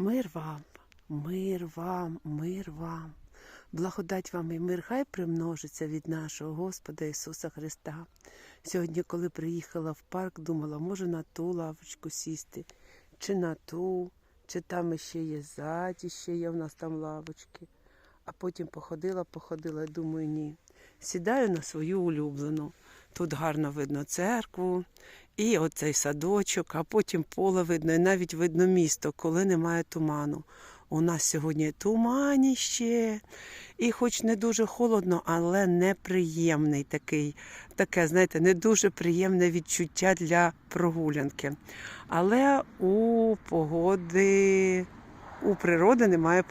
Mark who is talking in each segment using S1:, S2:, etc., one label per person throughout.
S1: Мир вам, мир вам, мир вам. Благодать вам і мир хай примножиться від нашого Господа Ісуса Христа. Сьогодні, коли приїхала в парк, думала, може на ту лавочку сісти, чи на ту, чи там ще є ззаді, ще є в нас там лавочки. А потім походила, походила і думаю, ні. Сідаю на свою улюблену. Тут гарно видно церкву, і оцей садочок, а потім поле видно, і навіть видно місто, коли немає туману. У нас сьогодні туманіще, і хоч не дуже холодно, але неприємний такий, таке, знаєте, не дуже приємне відчуття для прогулянки. Але у погоди, у природи немає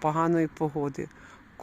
S1: поганої погоди.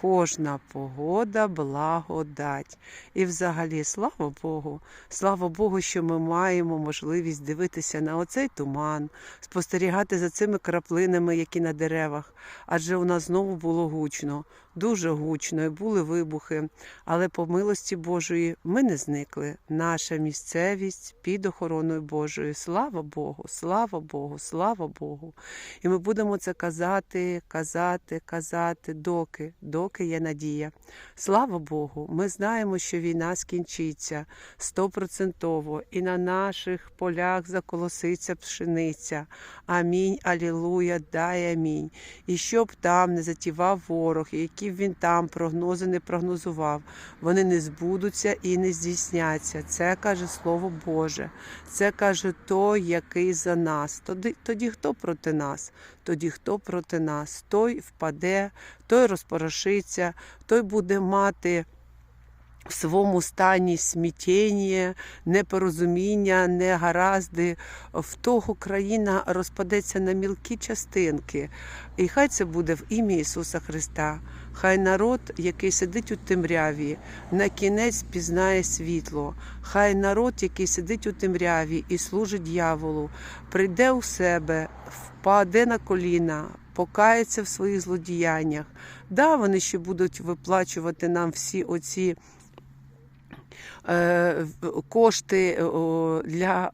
S1: Кожна погода благодать. І взагалі, слава Богу, слава Богу, що ми маємо можливість дивитися на оцей туман, спостерігати за цими краплинами, які на деревах. Адже у нас знову було гучно, дуже гучно, і були вибухи. Але по милості Божої ми не зникли. Наша місцевість під охороною Божою. Слава Богу, слава Богу, слава Богу. І ми будемо це казати, казати, казати, доки, доки є надія. Слава Богу, ми знаємо, що війна скінчиться стопроцентово, і на наших полях заколоситься пшениця. Амінь, алілуя, дай амінь. І щоб там не затівав ворог, і які він там прогнози не прогнозував, вони не збудуться і не здійсняться. Це каже Слово Боже. Це каже той, який за нас. Тоді, тоді хто проти нас? Тоді хто проти нас? Той впаде, той розпорошиться, той буде мати. В своєму стані смітєння, непорозуміння, негаразди, в того країна розпадеться на мілкі частинки. І хай це буде в ім'я Ісуса Христа. Хай народ, який сидить у темряві, на кінець пізнає світло. Хай народ, який сидить у темряві і служить дьяволу, прийде у себе, впаде на коліна, покається в своїх злодіяннях. Да, вони ще будуть виплачувати нам всі оці кошти е, для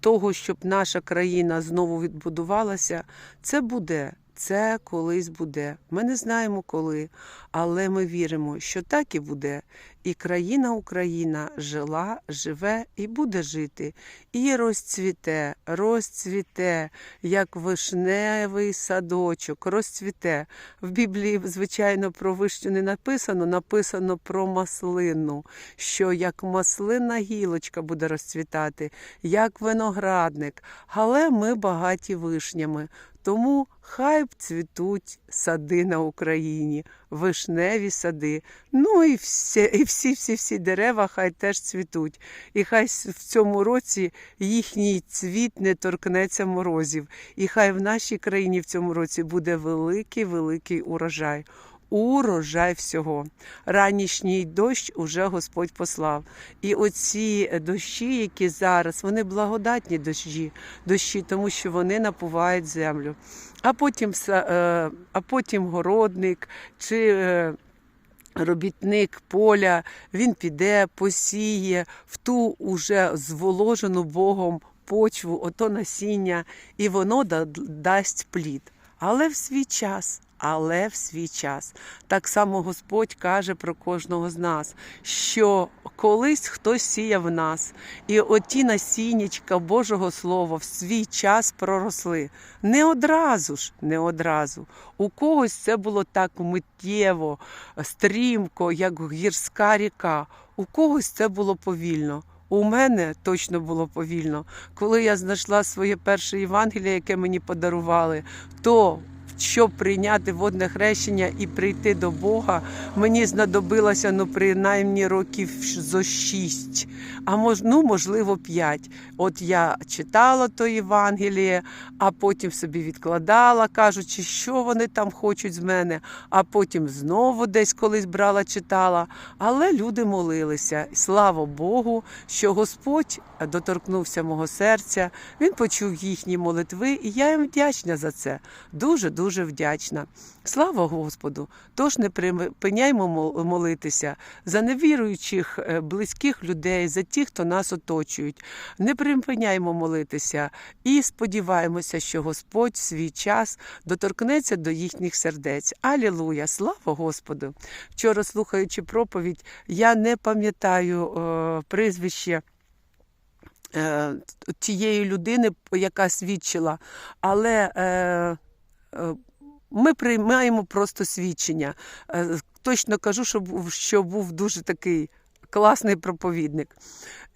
S1: того, щоб наша країна знову відбудувалася, це буде. Це колись буде. Ми не знаємо коли, але ми віримо, що так і буде. І країна Україна жила, живе і буде жити. І розцвіте, розцвіте, як вишневий садочок, розцвіте. В Біблії, звичайно, про вишню не написано, написано про маслину, що як маслина гілочка буде розцвітати, як виноградник. Але ми багаті вишнями. Тому хай б цвітуть сади на Україні, вишневі сади. Ну і всі, і всі, всі, всі дерева хай теж цвітуть. І хай в цьому році їхній цвіт не торкнеться морозів. І хай в нашій країні в цьому році буде великий, великий урожай. Урожай всього. Ранішній дощ уже Господь послав. І оці дощі, які зараз, вони благодатні дощі, дощі, тому що вони напувають землю. А потім, е, а потім городник чи е, робітник поля, він піде, посіє в ту уже зволожену Богом почву, ото насіння, і воно дасть плід. Але в свій час. Але в свій час так само Господь каже про кожного з нас, що колись хтось сіяв нас, і оті насіннячка Божого Слова в свій час проросли. Не одразу ж, не одразу. У когось це було так миттєво, стрімко, як гірська ріка. У когось це було повільно. У мене точно було повільно. Коли я знайшла своє перше Євангеліє, яке мені подарували, то щоб прийняти водне хрещення і прийти до Бога, мені знадобилося ну, принаймні років зо шість, а мож, ну, можливо, п'ять. От я читала то Євангеліє, а потім собі відкладала, кажучи, що вони там хочуть з мене, а потім знову десь колись брала, читала. Але люди молилися. Слава Богу, що Господь доторкнувся мого серця, Він почув їхні молитви, і я їм вдячна за це. Дуже дуже дуже вдячна. Слава Господу! Тож не припиняймо молитися за невіруючих е, близьких людей, за тих, хто нас оточують. Не припиняймо молитися і сподіваємося, що Господь в свій час доторкнеться до їхніх сердець. Алілуя! Слава Господу! Вчора, слухаючи проповідь, я не пам'ятаю е, прізвище е, тієї людини, яка свідчила, але е, ми приймаємо просто свідчення. Е, точно кажу, що був, дуже такий класний проповідник.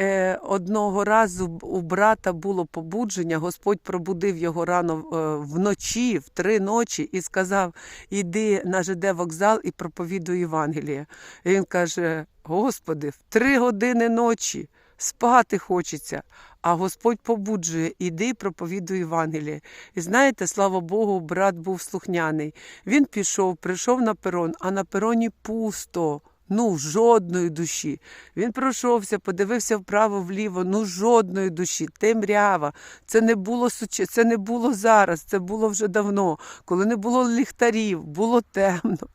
S1: Е, одного разу у брата було побудження, Господь пробудив його рано е, вночі, в три ночі, і сказав: Іди на ЖД вокзал і проповідуй Євангеліє. І він каже: Господи, в три години ночі спати хочеться. А Господь побуджує, іди проповідуй Євангеліє. І знаєте, слава Богу, брат був слухняний. Він пішов, прийшов на перон, а на пероні пусто. Ну, жодної душі. Він пройшовся, подивився вправо-вліво, ну жодної душі, темрява. Це не було суч- це не було зараз, це було вже давно, коли не було ліхтарів, було темно.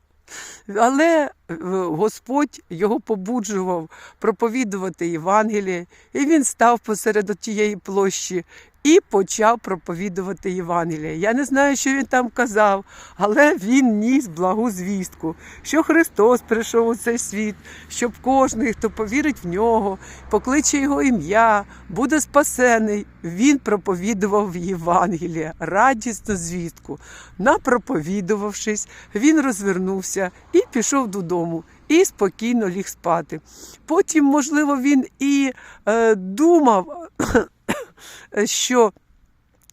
S1: Але е, Господь його побуджував проповідувати Євангеліє, і він став посеред тієї площі і почав проповідувати Євангеліє. Я не знаю, що він там казав, але він ніс благу звістку, що Христос прийшов у цей світ, щоб кожен, хто повірить в нього, покличе його ім'я, буде спасений. Він проповідував Євангеліє, радісну звістку. Напроповідувавшись, він розвернувся і пішов додому. І спокійно ліг спати. Потім, можливо, він і е, думав, що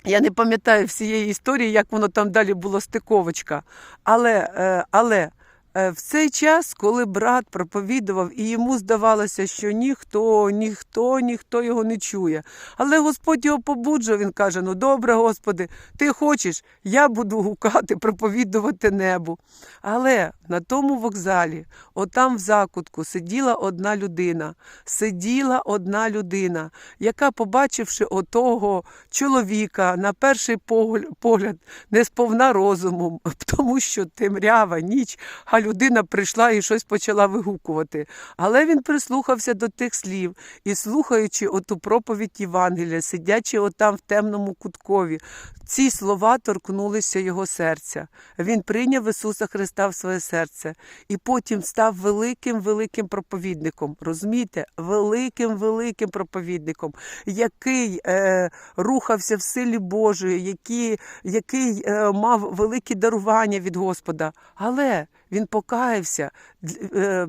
S1: я не пам'ятаю всієї історії, як воно там далі було стиковочка. Але, е, але е, в цей час, коли брат проповідував, і йому здавалося, що ніхто, ніхто, ніхто його не чує. Але Господь його побуджував, він каже: Ну добре, Господи, ти хочеш, я буду гукати, проповідувати небу. Але на тому вокзалі, отам в закутку, сиділа одна людина, сиділа одна людина, яка, побачивши отого чоловіка, на перший погляд, не сповна розумом, тому що темрява, ніч, а людина прийшла і щось почала вигукувати. Але він прислухався до тих слів і, слухаючи оту проповідь Євангелія, сидячи отам в темному куткові, ці слова торкнулися його серця. Він прийняв Ісуса Христа в своє серце і потім став великим великим проповідником. Розумієте, великим великим проповідником, який е, рухався в силі Божої, який, який е, мав великі дарування від Господа. Але він покаявся. Е,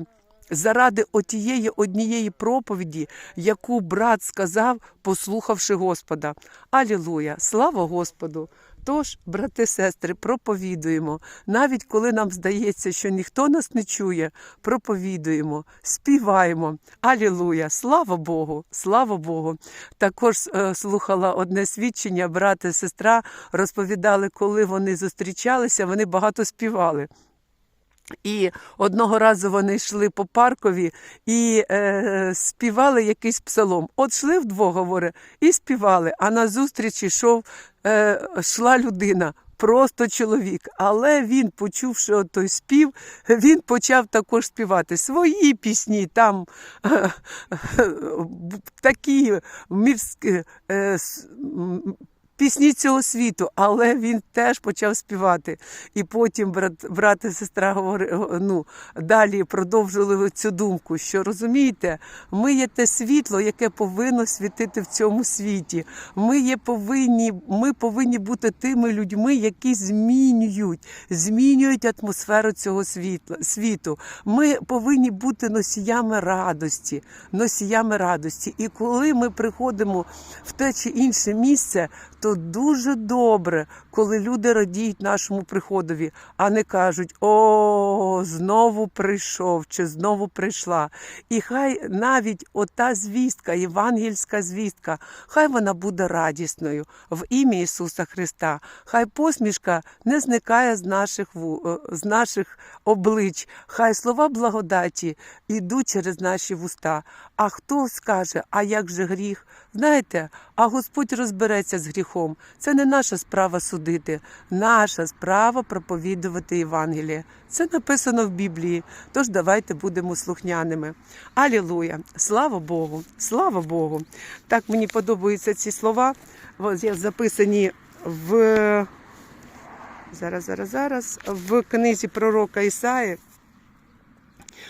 S1: Заради отієї однієї проповіді, яку брат сказав, послухавши Господа. Алілуя! Слава Господу! Тож, брати, сестри, проповідуємо. Навіть коли нам здається, що ніхто нас не чує, проповідуємо, співаємо. Алілуя! Слава Богу! Слава Богу! Також е, слухала одне свідчення, брат сестра розповідали, коли вони зустрічалися, вони багато співали. І одного разу вони йшли по паркові і е, співали якийсь псалом. От йшли вдвох, говорить, і співали. А назустріч йшов, е, йшла людина, просто чоловік. Але він, почувши той спів, він почав також співати свої пісні, там е, е, такі мірські. Пісні цього світу, але він теж почав співати. І потім брат, брат і сестра ну, далі продовжили цю думку, що розумієте, ми є те світло, яке повинно світити в цьому світі. Ми є повинні, ми повинні бути тими людьми, які змінюють, змінюють атмосферу цього світла, світу. Ми повинні бути носіями радості, носіями радості. І коли ми приходимо в те чи інше місце, то дуже добре, коли люди радіють нашому приходові, а не кажуть: О, знову прийшов чи знову прийшла. І хай навіть ота звістка, євангельська звістка, хай вона буде радісною в ім'я Ісуса Христа. Хай посмішка не зникає з наших е, з наших облич. Хай слова благодаті йдуть через наші вуста. А хто скаже, а як же гріх? Знаєте, а Господь розбереться з гріхом. Це не наша справа судити, наша справа проповідувати Євангеліє. Це написано в Біблії. Тож давайте будемо слухняними. Алілуя! Слава Богу! Слава Богу! Так мені подобаються ці слова. Записані в зараз, зараз, зараз в книзі пророка Ісаї.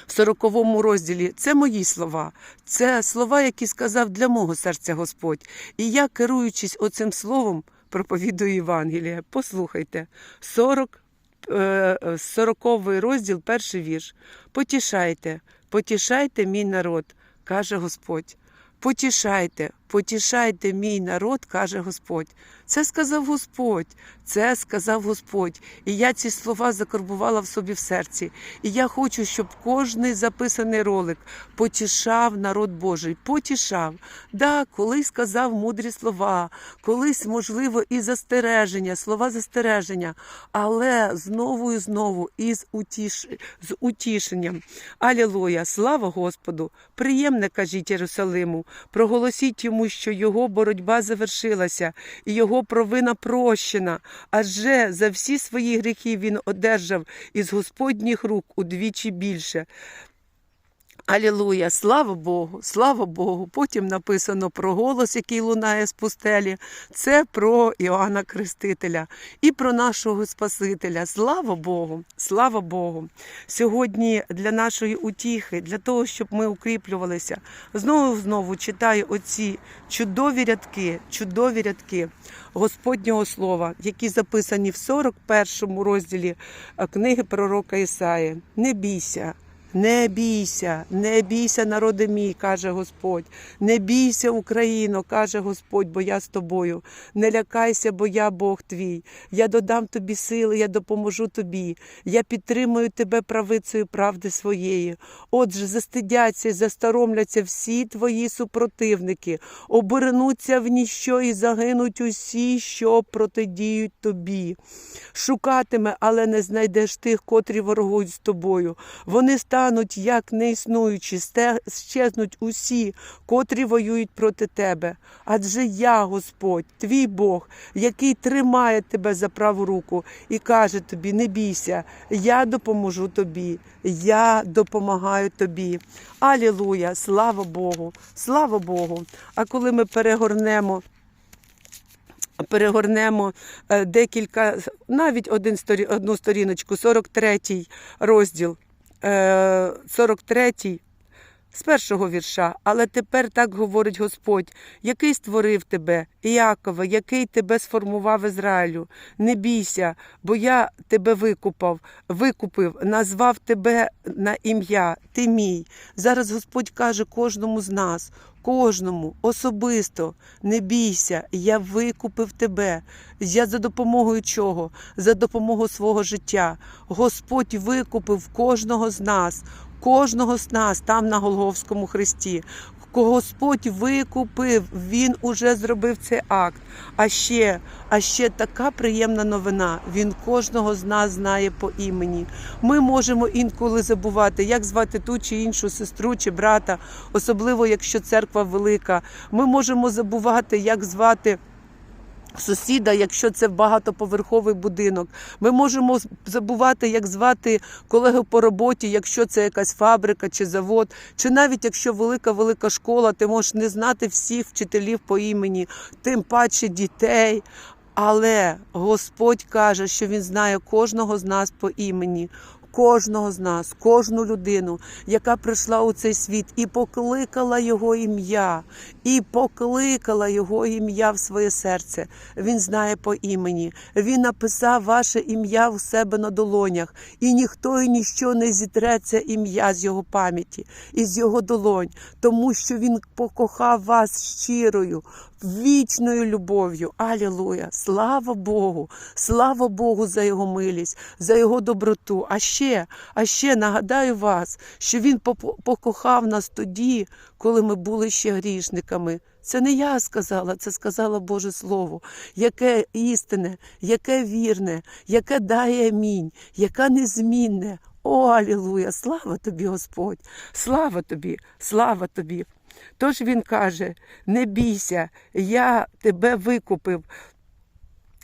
S1: В сороковому розділі це мої слова, це слова, які сказав для мого серця Господь. І я, керуючись оцим словом, проповідую Євангелія. Послухайте, 40, е, 40 розділ, перший вірш. Потішайте, потішайте мій народ, каже Господь. Потішайте, потішайте мій народ, каже Господь. Це сказав Господь, це сказав Господь. І я ці слова закарбувала в собі в серці. І я хочу, щоб кожний записаний ролик потішав народ Божий, потішав. Да, колись сказав мудрі слова, колись, можливо, і застереження, слова застереження, але знову і знову із утіш... з утішенням. Алілуя, слава Господу! Приємне кажіть Єрусалиму, проголосіть йому, що його боротьба завершилася, і його провина прощена. Адже за всі свої гріхи він одержав із Господніх рук удвічі більше. Алілуя, слава Богу, слава Богу. Потім написано про голос, який лунає з пустелі. Це про Іоанна Крестителя і про нашого Спасителя. Слава Богу, слава Богу. Сьогодні для нашої утіхи, для того, щоб ми укріплювалися, знову знову читаю оці чудові рядки, чудові рядки Господнього Слова, які записані в 41 розділі е, книги пророка Ісаї. Не бійся. Не бійся, не бійся, народи мій, каже Господь. Не бійся, Україно, каже Господь, бо я з тобою. Не лякайся, бо я Бог твій. Я додам тобі сили, я допоможу тобі. Я підтримую тебе правицею правди своєї. Отже, застидяться і застаромляться всі твої супротивники, обернуться в ніщо і загинуть усі, що протидіють тобі. Шукатиме, але не знайдеш тих, котрі ворогують з тобою. Вони стануть як неіснуючі, щезнуть усі, котрі воюють проти тебе. Адже я, Господь, твій Бог, який тримає тебе за праву руку і каже тобі: не бійся, я допоможу тобі, я допомагаю тобі. Алілуя! Слава Богу! Слава Богу! А коли ми перегорнемо перегорнемо е, декілька, навіть один одну сторіночку, 43 розділ, 43 з першого вірша. Але тепер так говорить Господь, який створив тебе, Іакова, який тебе сформував Ізраїлю. Не бійся, бо я тебе викупав, викупив, назвав тебе на ім'я, ти мій. Зараз Господь каже кожному з нас. Кожному особисто не бійся, я викупив тебе. Я за допомогою чого? За допомогою свого життя. Господь викупив кожного з нас, кожного з нас там на Голговському хресті. Господь викупив, Він уже зробив цей акт. А ще, а ще така приємна новина. Він кожного з нас знає по імені. Ми можемо інколи забувати, як звати ту чи іншу сестру чи брата, особливо якщо церква велика. Ми можемо забувати, як звати. Сусіда, якщо це багатоповерховий будинок, ми можемо забувати, як звати колегу по роботі, якщо це якась фабрика чи завод, чи навіть якщо велика велика школа, ти можеш не знати всіх вчителів по імені, тим паче дітей. Але Господь каже, що Він знає кожного з нас по імені. Кожного з нас, кожну людину, яка прийшла у цей світ і покликала його ім'я, і покликала його ім'я в своє серце. Він знає по імені. Він написав ваше ім'я в себе на долонях, і ніхто і ніщо не зітре це ім'я з його пам'яті, із його долонь, тому що він покохав вас щирою, вічною любов'ю. Алілуя! Слава Богу! Слава Богу за його милість, за його доброту. А ще, а ще нагадаю вас, що він покохав нас тоді, коли ми були ще грішниками. Це не я сказала, це сказала Боже Слово, яке істинне, яке вірне, яке дає амінь, яке незмінне. О, алілуя! Слава тобі, Господь! Слава тобі, слава тобі! Тож він каже: не бійся, я тебе викупив,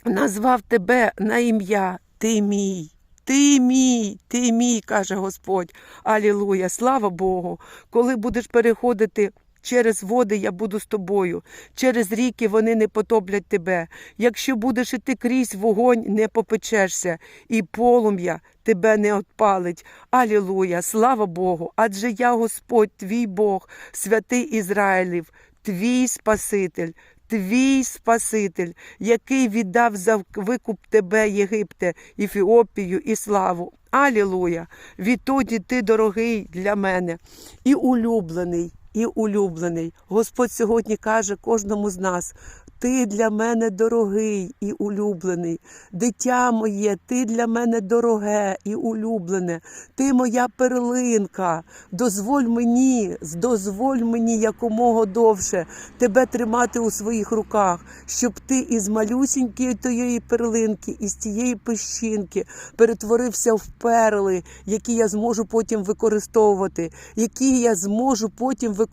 S1: назвав тебе на ім'я, ти мій. Ти мій, ти мій, каже Господь. Алілуя, слава Богу. Коли будеш переходити через води, я буду з тобою. Через ріки вони не потоплять тебе. Якщо будеш іти крізь вогонь, не попечешся, і полум'я тебе не отпалить. Алілуя, слава Богу. Адже я Господь, твій Бог, святий Ізраїлів, твій Спаситель. Твій Спаситель, який віддав за викуп тебе, Єгипте, Ефіопію і славу. Алілуя! Відтоді ти дорогий для мене і улюблений, і улюблений. Господь сьогодні каже кожному з нас. Ти для мене дорогий і улюблений, дитя моє, ти для мене дороге і улюблене, ти моя перлинка. Дозволь мені, дозволь мені якомога довше тебе тримати у своїх руках, щоб ти із малюсінької тієї перлинки, із тієї пещинки перетворився в перли, які я зможу потім використовувати, які я зможу потім використовувати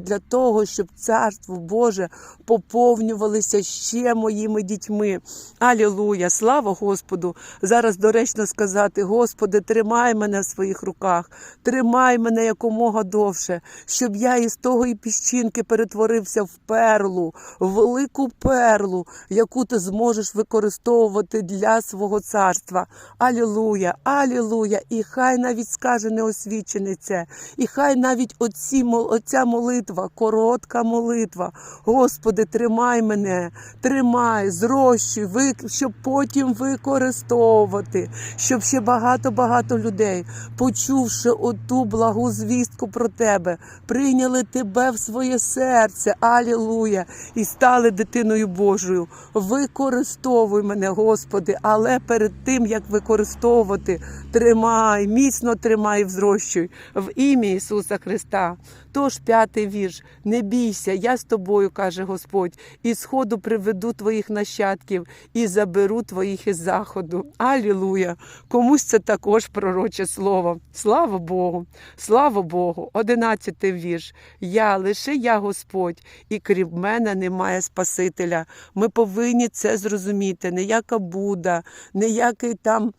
S1: для того, щоб царство Боже поповнювалося ще моїми дітьми. Алілуя! Слава Господу! Зараз доречно сказати: Господи, тримай мене в своїх руках, тримай мене якомога довше, щоб я із того і піщинки перетворився в перлу, в велику перлу, яку ти зможеш використовувати для свого царства. Алілуя, алілуя! І хай навіть скаже неосвічений це, і хай навіть оці, оця молитва, коротка молитва. Господи, тримай мене, тримай, зрощуй, щоб потім використовувати, щоб ще багато-багато людей, почувши оту благу звістку про тебе, прийняли тебе в своє серце, алілуя, і стали дитиною Божою. Використовуй мене, Господи, але перед тим, як використовувати, тримай, міцно тримай і взрощуй в ім'я Ісуса Христа. Тож п'ятий вірш. Не бійся, я з тобою, каже Господь, і сходу приведу твоїх нащадків і заберу твоїх із заходу. Алілуя! Комусь це також пророче слово. Слава Богу! Слава Богу! Одинадцятий вірш. Я лише я Господь, і крім мене немає Спасителя. Ми повинні це зрозуміти. Ніяка Буда, ніякий там.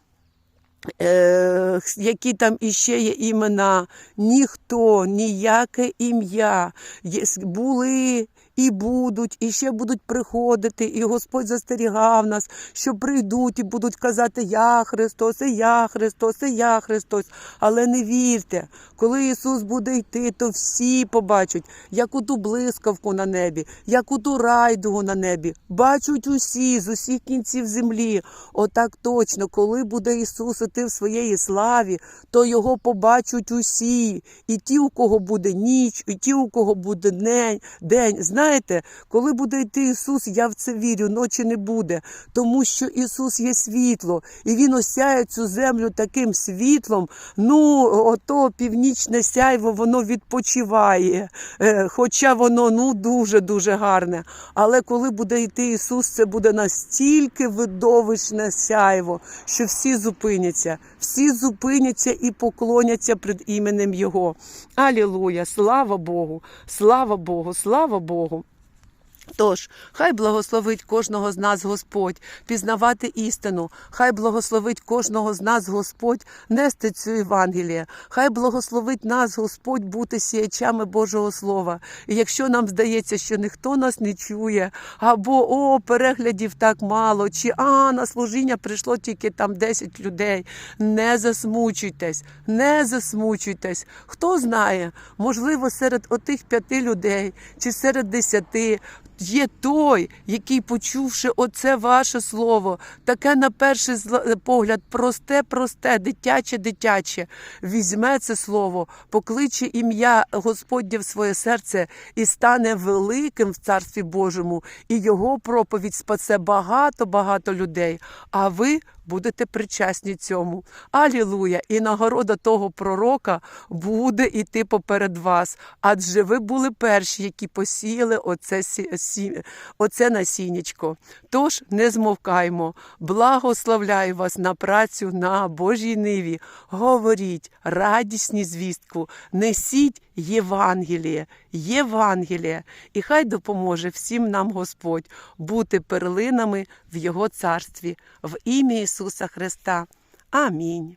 S1: Е, які там іще є імена, ніхто, ніяке ім'я. Були і будуть, і ще будуть приходити, і Господь застерігав нас, що прийдуть і будуть казати Я Христос, і я Христос, і я Христос. Але не вірте, коли Ісус буде йти, то всі побачать, як у блискавку на небі, як у ту райдугу на небі. Бачать усі з усіх кінців землі. Отак точно, коли буде Ісус іти в своєї славі, то його побачать усі. І ті, у кого буде ніч, і ті, у кого буде день. день. Знаєте, коли буде йти Ісус, я в це вірю, ночі не буде, тому що Ісус є світло, і Він осяє цю землю таким світлом. Ну, ото північне сяйво, воно відпочиває, Е, хоча воно ну дуже-дуже гарне. Але коли буде йти Ісус, це буде настільки видовищне сяйво, що всі зупиняться, всі зупиняться і поклоняться пред іменем Його. Алілуя! Слава Богу! Слава Богу! Слава Богу! Тож, хай благословить кожного з нас Господь пізнавати істину, хай благословить кожного з нас Господь нести цю Євангеліє, хай благословить нас Господь бути сіячами Божого Слова. І якщо нам здається, що ніхто нас не чує, або о, переглядів так мало, чи а на служіння прийшло тільки там 10 людей. Не засмучуйтесь, не засмучуйтесь. Хто знає, можливо, серед отих п'яти людей чи серед десяти. Є той, який, почувши оце ваше слово, таке на перший погляд, просте, просте, дитяче, дитяче, візьме це слово, покличе ім'я Господнє в своє серце і стане великим в Царстві Божому, і його проповідь спасе багато-багато людей. А ви будете причасні цьому. Алілуя! І нагорода того пророка буде іти поперед вас, адже ви були перші, які посіяли оце сі- оце насіннячко. Тож не змовкаймо. Благословляю вас на працю на Божій ниві. Говоріть радісні звістку, несіть Євангеліє, Євангеліє, і хай допоможе всім нам Господь бути перлинами в Його царстві в ім'я Ісуса Христа. Амінь.